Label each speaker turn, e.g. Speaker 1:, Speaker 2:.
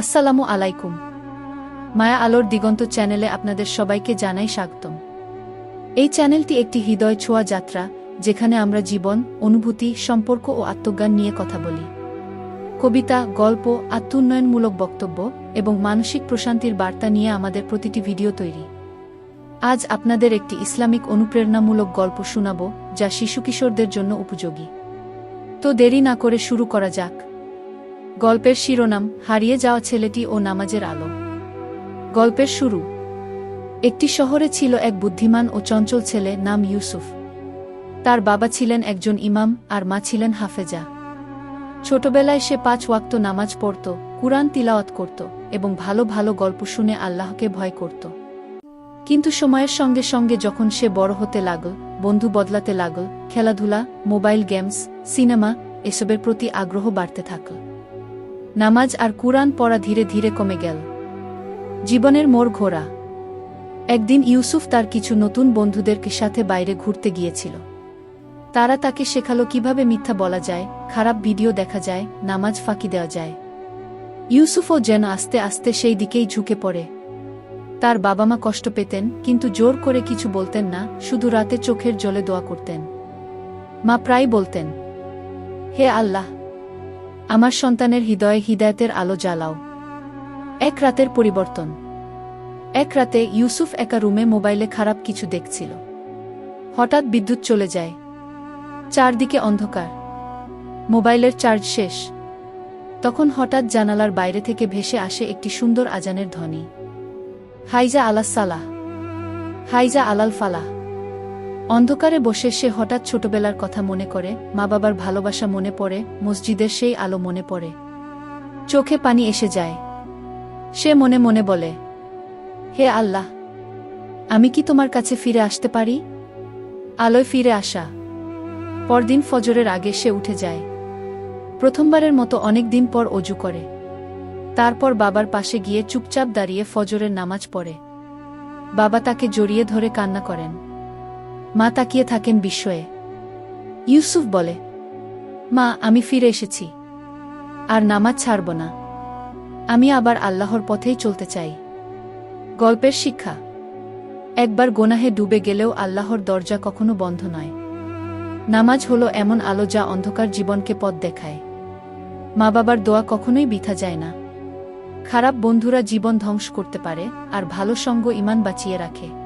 Speaker 1: আসসালামু আলাইকুম। মায়া আলোর দিগন্ত চ্যানেলে আপনাদের সবাইকে জানাই স্বাগতম। এই চ্যানেলটি একটি হৃদয় ছোঁয়া যাত্রা, যেখানে আমরা জীবন, অনুভূতি, সম্পর্ক ও আত্মজ্ঞান নিয়ে কথা বলি। কবিতা, গল্প, আত্মোন্নয়নমূলক বক্তব্য এবং মানসিক প্রশান্তির বার্তা নিয়ে আমাদের প্রতিটি ভিডিও তৈরি। আজ আপনাদের একটি ইসলামিক অনুপ্রেরণামূলক গল্প শোনাব, যা শিশু কিশোরদের জন্য উপযোগী। তো দেরি না করে শুরু করা যাক। গল্পের শিরোনাম, হারিয়ে যাওয়া ছেলেটি ও নামাজের আলো। গল্পের শুরু। একটি শহরে ছিল এক বুদ্ধিমান ও চঞ্চল ছেলে নাম ইউসুফ। তার বাবা ছিলেন একজন ইমাম আর মা ছিলেন হাফেজা। ছোটবেলায় সে পাঁচ ওয়াক্ত নামাজ পড়ত, কুরআন তিলাওয়াত করত এবং ভালো ভালো গল্প শুনে আল্লাহকে ভয় করত। কিন্তু সময়ের সঙ্গে সঙ্গে যখন সে বড় হতে লাগল, বন্ধু বদলাতে লাগল, খেলাধুলা, মোবাইল গেমস, সিনেমা, এসবের প্রতি আগ্রহ বাড়তে থাকল। নামাজ আর কুরআন পড়া ধীরে ধীরে কমে গেল। জীবনের মোড় ঘোরা। একদিন ইউসুফ তার কিছু নতুন বন্ধুদেরকে সাথে বাইরে ঘুরতে গিয়েছিল। তারা তাকে শেখালো কীভাবে মিথ্যা বলা যায়, খারাপ ভিডিও দেখা যায়, নামাজ ফাঁকি দেওয়া যায়। ইউসুফও যেন আস্তে আস্তে সেই দিকেই ঝুঁকে পড়ে। তার বাবা মা কষ্ট পেতেন, কিন্তু জোর করে কিছু বলতেন না, শুধু রাতে চোখের জলে দোয়া করতেন। মা প্রায় বলতেন, হে আল্লাহ আমার সন্তানের হৃদয়ে হৃদায়তের আলো জ্বালাও। এক রাতের পরিবর্তন। এক রাতে ইউসুফ একা রুমে মোবাইলে খারাপ কিছু দেখছিল। হঠাৎ বিদ্যুৎ চলে যায়। চারদিকে অন্ধকার। মোবাইলের চার্জ শেষ। তখন হঠাৎ জানালার বাইরে থেকে ভেসে আসে একটি সুন্দর আজানের ধ্বনি। হাইজা আলাস সালাহ। হাইজা আলাল ফালাহ। অন্ধকারে বসে সে হঠাৎ ছোটবেলার কথা মনে করে মা বাবার ভালোবাসা মনে পড়ে, মসজিদের সেই আলো মনে পড়ে। চোখে পানি এসে যায়। সে মনে মনে বলে, হে আল্লাহ, আমি কি তোমার কাছে ফিরে আসতে পারি? আলোয় ফিরে আসা। পরদিন ফজরের আগে সে উঠে যায়। প্রথমবারের মতো অনেক দিন পর অজু করে। তারপর বাবার পাশে গিয়ে চুপচাপ দাঁড়িয়ে ফজরের নামাজ পড়ে। বাবা তাকে জড়িয়ে ধরে কান্না করেন। মা তাকিয়ে থাকেন বিস্ময়ে। ইউসুফ বলে, মা, আমি ফিরে এসেছি। আর নামাজ ছাড়ব না। আমি আবার আল্লাহর পথেই চলতে চাই। গল্পের শিক্ষা, একবার গোনাহে ডুবে গেলেও আল্লাহর দরজা কখনো বন্ধ নয়। নামাজ হলো এমন আলো যা অন্ধকার জীবনকে পথ দেখায়। মা বাবার দোয়া কখনোই বিথা যায় না। খারাপ বন্ধুরা জীবন ধ্বংস করতে পারে আর ভালো সঙ্গ ইমান বাঁচিয়ে রাখে।